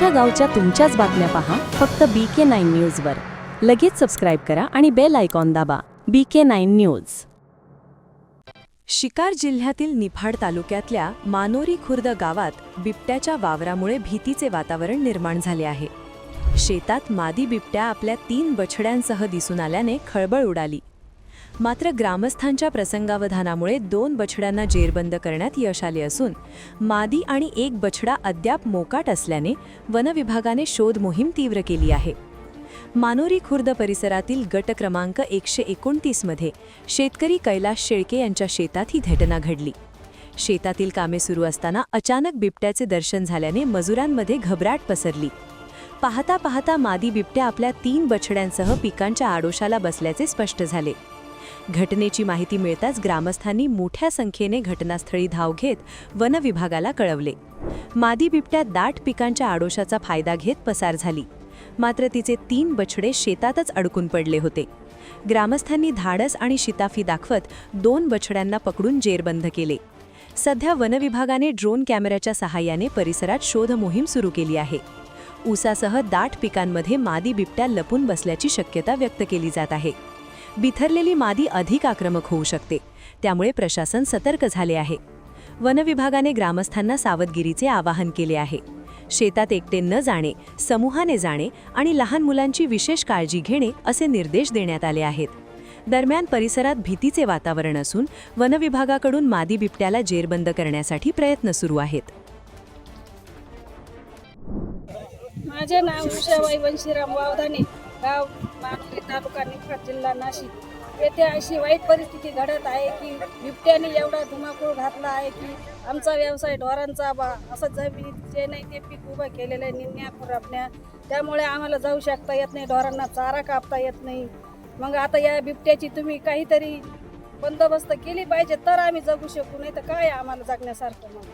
तुमच्या गावच्या तुमच्याच बातम्या पहा फक्त बी के नाईन न्यूजवर लगेच सबस्क्राईब करा आणि बेल आयकॉन दाबा. बी के नाईन न्यूज शिकार जिल्ह्यातील निफाड तालुक्यातल्या मानोरी खुर्द गावात बिबट्याच्या वावरामुळे भीतीचे वातावरण निर्माण झाले आहे. शेतात मादी बिबट्या आपल्या तीन बछड्यांसह दिसून आल्याने खळबळ उडाली. मात्र ग्रामस्थांच्या प्रसंगावधानामुळे दोन बछड्यांना जेरबंद करण्यात यश आले असून मादी आणि एक बछडा अद्याप मोकाट असल्याने वनविभागाने शोध मोहीम तीव्र केली आहे. मानोरी खुर्द परिसरातील गट क्रमांक एकशे एकोणतीसमध्ये शेतकरी कैलास शेळके यांच्या शेतात ही घटना घडली. शेतातील कामे सुरू असताना अचानक बिबट्याचे दर्शन झाल्याने मजुरांमध्ये घबराट पसरली. पाहता पाहता मादी बिबट्या आपल्या तीन बछड्यांसह पिकांच्या आडोशाला बसल्याचे स्पष्ट झाले. घटनेची माहिती मिळताच ग्रामस्थांनी मोठ्या संख्येने घटनास्थळी धाव घेत वन विभागाला कळवले. मादी बिबट्या दाट पिकांच्या आडोशाचा फायदा घेत पसार झाली. मात्र तिचे तीन बछडे शेतातच अडकून पडले होते. ग्रामस्थांनी धाडस आणि शिताफी दाखवत दोन बछड्यांना पकडून जेरबंद केले. सध्या वनविभागाने ड्रोन कॅमेऱ्याच्या सहाय्याने परिसरात शोध मोहीम सुरू केली आहे. ऊसासह दाट पिकांमध्ये मादी बिबट्या लपून बसल्याची शक्यता व्यक्त केली जात आहे. बिथरलेली मादी अधिक आक्रमक होऊ शकते. त्यामुळे प्रशासन सतर्क झाले आहे. वनविभागाने ग्रामस्थांना सावधगिरीचे आवाहन केले आहे. शेतात एकटे न जाणे समूहाने जाणे आणि लहान मुलांची विशेष काळजी घेणे असे निर्देश देण्यात आले आहेत. दरम्यान परिसरात भीतीचे वातावरण असून वनविभागाकडून मादी बिबट्याला जेरबंद करण्यासाठी प्रयत्न सुरू आहेत. माझे नाव उषा वैवंशी वावधाने. गाव मानोरी तालुका निफाड जिल्हा नाशिक. येथे अशी वाईट परिस्थिती घडत आहे की बिबट्याने एवढा धुमाकूळ घातला आहे की आमचा व्यवसाय ढोरांचा बा असं जमीन जे नाही ते पीक उभं केलेलं आहे निन्या खुरापण्या त्यामुळे आम्हाला जाऊ शकता येत नाही ढोरांना चारा कापता येत नाही. मग आता या बिबट्याची तुम्ही काहीतरी बंदोबस्त केली पाहिजे तर आम्ही जगू शकू नाही तर काय आम्हाला जगण्यासारखं मग?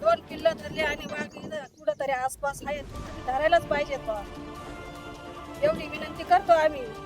दोन पिल्लं धरले आणि वाघ इथं कुठंतरी आसपास आहेत धरायलाच पाहिजेत बा. एवढी विनंती करतो आम्ही.